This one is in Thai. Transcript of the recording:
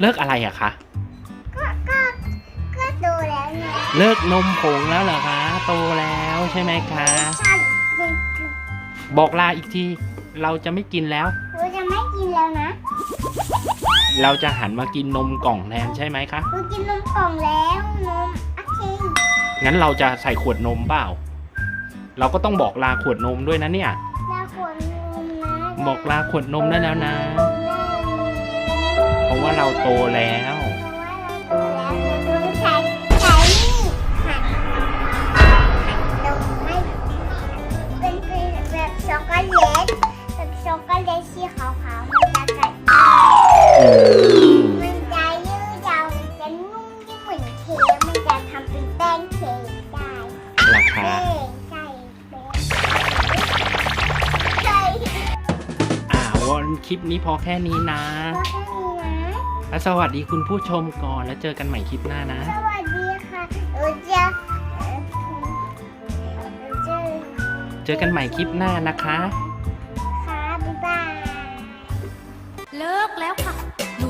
เลิกอะไรอะคะก็ก็ก็โตแล้วไงเลิกนมผงแล้วเหรอคะ โตแล้วใช่ไหมคะ ใช่จริงบอกลาอีกทีเราจะไม่กินแล้วๆเราจะไม่กินแล้วนะ เราจะหันมากินนมกล่องแทนใช่ไหมคะเรากินนมกล่องแล้วนมโอเคงั้นเราจะใส่ขวดนมเปล่า เราก็ต้องบอกลาขวดนมด้วยนะเนี่ยลาขวดนมนะบอกลาขวดนมได้แล้วนะเพราะ ว่าเราโตแล้วเพราะว่าเราโตแล้วเราต้องใช้ใช้นี่หั่นหั่นนมให้เป็นเป็นแบบช็อกโกแลตแบบช็อกโกแลตสีขาวๆมันจะกัดได้อืมมันจะยืดยาวมันจะนุ่มที่เหมือนเค้กมันจะทำเป็นแป้งเค้กได้ราคาแป้งใช่แป้งใช่อ่าวันคลิปนี้พอแค่นี้นะก็ แค่นี้นะแล้วสวัสดีคุณผู้ชมก่อนแล้วเจอกันใหม่คลิปหน้านะ สวัสดีค่ะเออจะเอ่อเออจะเจอกันใหม่คลิปหน้านะคะ ค่ะ บ๊ายบาย เลิกแล้วค่ะหนู